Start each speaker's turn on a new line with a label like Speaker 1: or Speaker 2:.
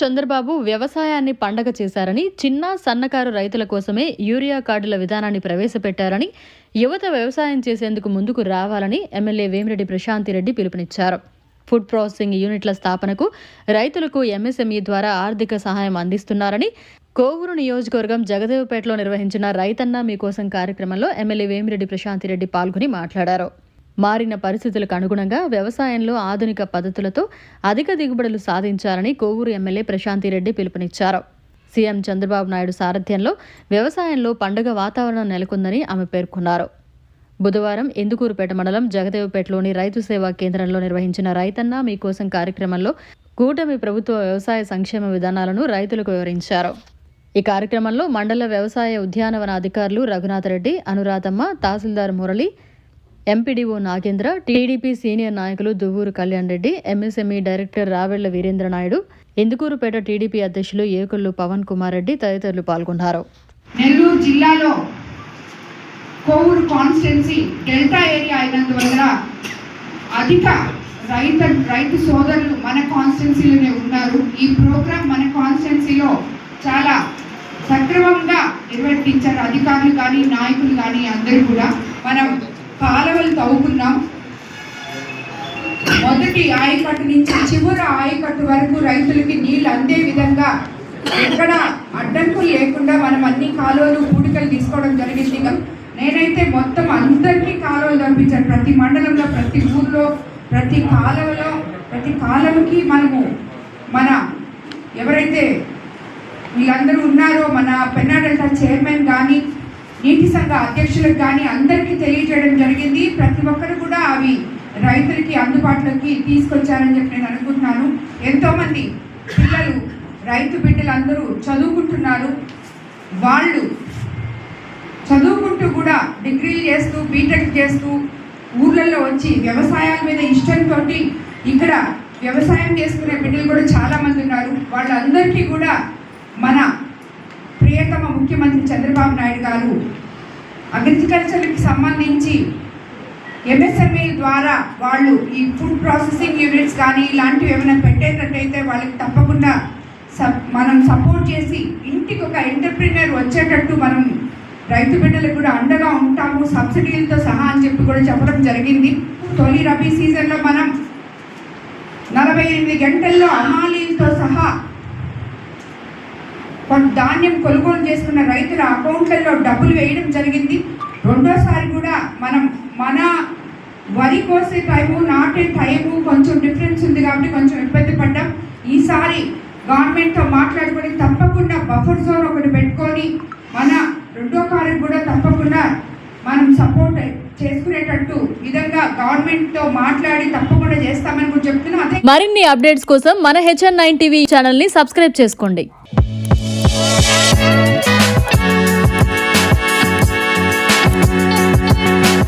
Speaker 1: చంద్రబాబు వ్యవసాయాన్ని పండగ చేశారని చిన్న సన్నకారు రైతుల కోసమే యూరియా కార్డుల విధానాన్ని ప్రవేశపెట్టారని యువత వ్యవసాయం చేసేందుకు ముందుకు రావాలని ఎమ్మెల్యే వేమిరెడ్డి ప్రశాంతిరెడ్డి పిలుపునిచ్చారు. ఫుడ్ ప్రాసెసింగ్ యూనిట్ల స్థాపనకు రైతులకు ఎంఎస్ఎంఈ ద్వారా ఆర్థిక సహాయం అందిస్తున్నారని కోవూరు నియోజకవర్గం జగదేవపేటలో నిర్వహించిన రైతన్న మీకోసం కార్యక్రమంలో ఎమ్మెల్యే వేమిరెడ్డి ప్రశాంతిరెడ్డి పాల్గొని మాట్లాడారు. మారిన పరిస్థితులకు అనుగుణంగా వ్యవసాయంలో ఆధునిక పద్ధతులతో అధిక దిగుబడులు సాధించాలని కోవూరు ఎమ్మెల్యే ప్రశాంతిరెడ్డి పిలుపునిచ్చారు. సీఎం చంద్రబాబు నాయుడు సారథ్యంలో వ్యవసాయంలో పండుగ వాతావరణం నెలకొందని ఆమె పేర్కొన్నారు. బుధవారం ఎందుకూరుపేట మండలం జగదేవపేటలోని రైతు సేవా కేంద్రంలో నిర్వహించిన రైతన్న మీకోసం కార్యక్రమంలో కూటమి ప్రభుత్వ వ్యవసాయ సంక్షేమ విధానాలను రైతులకు వివరించారు. ఈ కార్యక్రమంలో మండల వ్యవసాయ ఉద్యానవన అధికారులు రఘునాథరెడ్డి అనురాధమ్మ తహసీల్దార్ Murali MPDO Nagendra TDP senior నాయకులు Duvvuru Kalyan Reddy MSME director Ravella Veerendra Naidu Indukurupeta TDP అధ్యక్షులు ఏకొల్లు పవన్ కుమార్ రెడ్డి తదితరులు పాల్గొన్నారు.
Speaker 2: నెల్లూరు జిల్లాలో కోవూరు కాన్స్టిట్యున్సీ డెల్టా ఏరియా అయినందువల్ల అధిక రైతు రైతు సోదరులు మన కాన్స్టిట్యున్సీలోనే ఉన్నారు. ఈ ప్రోగ్రాం మన కాన్స్టిట్యున్సీలో చాలా సక్రమంగా నిర్వర్తించారు. అధికారులు కానీ నాయకులు కానీ అందరూ కూడా. మనం కాలువలు తవ్వుకున్నాం. మొదటి ఆయకట్టు నుంచి చివరి ఆయకట్టు వరకు రైతులకి నీళ్ళు అందే విధంగా ఎక్కడ అడ్డంకులు లేకుండా మనం అన్ని కాలువలు పూడికలు తీసుకోవడం జరిగింది. నేనైతే మొత్తం అందరికీ కాలువలు పంపించాను ప్రతి మండలంలో ప్రతి ఊర్లో ప్రతి కాలువలో ప్రతి కాలువకి మనము మన ఎవరైతే వీళ్ళందరూ ఉన్నారో మన పెన్నా డెల్టా చైర్మన్ కానీ నీటి సంఘ అధ్యక్షులకు కానీ అందరికీ తెలియజేయడం జరిగింది. ప్రతి ఒక్కరు కూడా అవి రైతులకి అందుబాటులోకి తీసుకొచ్చారని చెప్పి నేను అనుకుంటున్నాను. ఎంతోమంది పిల్లలు రైతు బిడ్డలందరూ చదువుకుంటున్నారు. వాళ్ళు చదువుకుంటూ కూడా డిగ్రీలు చేస్తూ బీటెక్ చేస్తూ ఊర్లలో వచ్చి వ్యవసాయాల మీద ఇష్టంతో ఇక్కడ వ్యవసాయం చేసుకునే బిడ్డలు కూడా చాలామంది ఉన్నారు. వాళ్ళందరికీ కూడా మన ప్రియతమ ముఖ్యమంత్రి చంద్రబాబు నాయుడు గారు అగ్రికల్చర్కి సంబంధించి ఎంఎస్ఎంఈ ద్వారా వాళ్ళు ఈ ఫుడ్ ప్రాసెసింగ్ యూనిట్స్ కానీ ఇలాంటివి ఏమైనా పెట్టేటట్టయితే వాళ్ళకి తప్పకుండా సప్ మనం సపోర్ట్ చేసి ఇంటికి ఒక ఎంటర్ప్రినర్ వచ్చేటట్టు మనం రైతు బిడ్డలకు కూడా అండగా ఉంటాము సబ్సిడీలతో సహా అని చెప్పి కూడా చెప్పడం జరిగింది. తొలి రబీ సీజన్లో మనం నలభై ఎనిమిది గంటల్లో అమాలీలతో సహా కొంత ధాన్యం కొనుగోలు చేసుకున్న రైతుల అకౌంట్లలో డబ్బులు వేయడం జరిగింది. రెండోసారి కూడా మనం మన వరి కోసే టైము నాటే టైము కొంచెం డిఫరెన్స్ ఉంది కాబట్టి కొంచెం ఇబ్బంది పడ్డాం. ఈసారి గవర్నమెంట్తో మాట్లాడుకొని తప్పకుండా బఫర్ జోన్ ఒకటి పెట్టుకొని మన రెండో కాలం కూడా తప్పకుండా మనం సపోర్ట్ చేసుకునేటట్టు విధంగా గవర్నమెంట్తో మాట్లాడి తప్పకుండా చేస్తామని కూడా చెప్తున్నాం.
Speaker 1: మరిన్ని అప్డేట్స్ కోసం మన హెచ్ఎన్ నైన్ టీవీ ఛానల్ని సబ్స్క్రైబ్ చేసుకోండి.